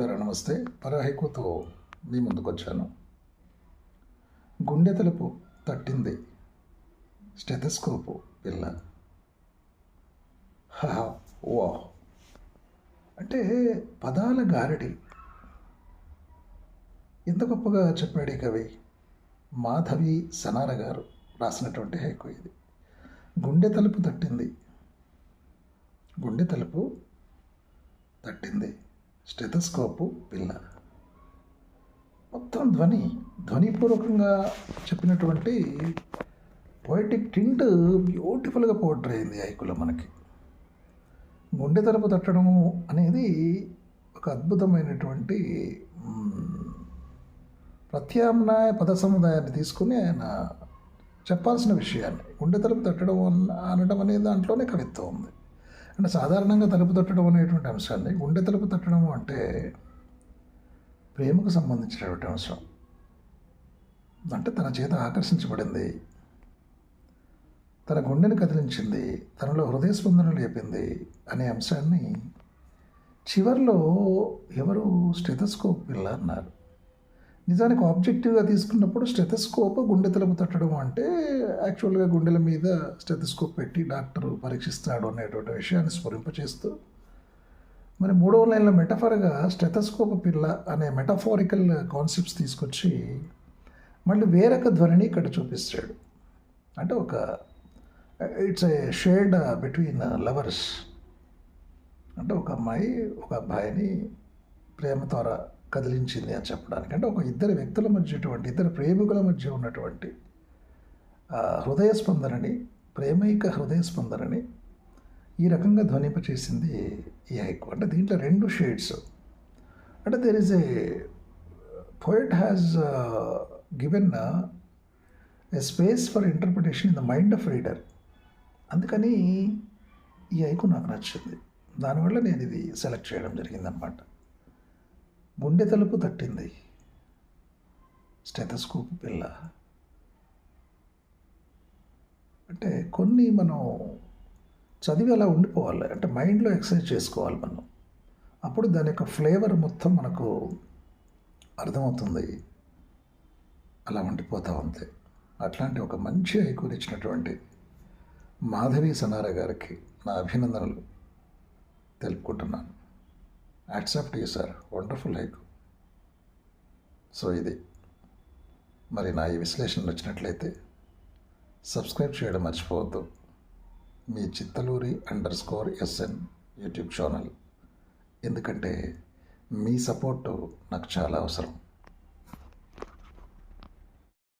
నమస్తే. పరహైకుతో మీ ముందుకు వచ్చాను గుండె తలుపు తట్టింది. స్టెథస్కోపు పిల్ల. హా ఓ అంటే పదాల గారడి ఎంత గొప్పగా చెప్పాడు కవి మాధవి సనార గారు రాసినటువంటి హైకు ఇది. గుండె తలుపు తట్టింది. గుండె తలుపు తట్టింది. స్టెథస్కోపు పిల్ల మొత్తం ధ్వని ధ్వనిపూర్వకంగా చెప్పినటువంటి పోయిటిక్ టింట్ బ్యూటిఫుల్గా పోర్ట్రే అయింది ఐకులో మనకి. గుండె తలుపు తట్టడం అనేది ఒక అద్భుతమైనటువంటి ప్రత్యామ్నాయ పద సముదాయాన్ని తీసుకుని ఆయన చెప్పాల్సిన విషయాన్ని. గుండె తలుపు తట్టడం అన్న- అనడం అనే దాంట్లోనే కవిత్వం ఉంది. అంటే సాధారణంగా తలుపు తట్టడం అనేటువంటి అంశాన్ని గుండె తలుపు తట్టడం అంటే ప్రేమకు సంబంధించినటువంటి అంశం. అంటే తన చేత ఆకర్షించబడింది తన గుండెని కదిలించింది తనలో హృదయ స్పందన లేపింది అనే అంశాన్ని చివర్లో ఎవరు స్టెథస్కోప్ పిల్ల అన్నారు. నిజానికి ఆబ్జెక్టివ్గా తీసుకున్నప్పుడు స్టెథస్కోప్ గుండె తలుపు తట్టడం అంటే యాక్చువల్గా గుండెల మీద స్టెథస్కోప్ పెట్టి డాక్టర్ పరీక్షిస్తాడు అనేటువంటి విషయాన్ని స్మరింపచేస్తూ మరి మూడవ లైన్లో మెటఫర్గా స్టెథస్కోప్ పిల్ల అనే మెటఫారికల్ కాన్సెప్ట్స్ తీసుకొచ్చి మళ్ళీ వేరొక ధ్వనిని ఇక్కడ చూపిస్తాడు. అంటే ఒక it's a shade between lovers. అంటే ఒక అమ్మాయి ఒక అబ్బాయిని ప్రేమ ద్వారా కదిలించింది అని చెప్పడానికి. అంటే ఒక ఇద్దరు వ్యక్తుల మధ్యటువంటి ఇద్దరు ప్రేమికుల మధ్య ఉన్నటువంటి హృదయ స్పందనని ప్రేమైక హృదయ స్పందనని ఈ రకంగా ధ్వనింపచేసింది ఈ హైకు అంటే దీంట్లో రెండు షేడ్స్. అంటే there is a poet has given a space for interpretation in the mind of reader అందుకని ఈ ఐకు నాకు నచ్చింది. దానివల్ల నేను ఇది సెలెక్ట్ చేయడం జరిగిందనమాట గుండె తలుపు తట్టింది. స్టెథస్కోప్ పిల్ల. అంటే కొన్ని మనం చదివి అలా ఉండిపోవాలి. అంటే మైండ్లో ఎక్సర్సైజ్ చేసుకోవాలి మనం. అప్పుడు దాని యొక్క ఫ్లేవర్ మొత్తం మనకు అర్థమవుతుంది. అలా ఉండిపోతా ఉంది అట్లాంటి ఒక మంచి ఐకూరు ఇచ్చినటువంటి మాధవి సనార గారికి నా అభినందనలు తెలుపుకుంటున్నాను. Accept you sir wonderful haiku so ఇది. మరి నా ఈ విశ్లేషణ నచ్చినట్లయితే సబ్స్క్రైబ్ చేయడం మర్చిపోవద్దు. మీ Chittaluri underscore SN YouTube channel. ఎందుకంటే మీ సపోర్టు నాకు చాలా అవసరం.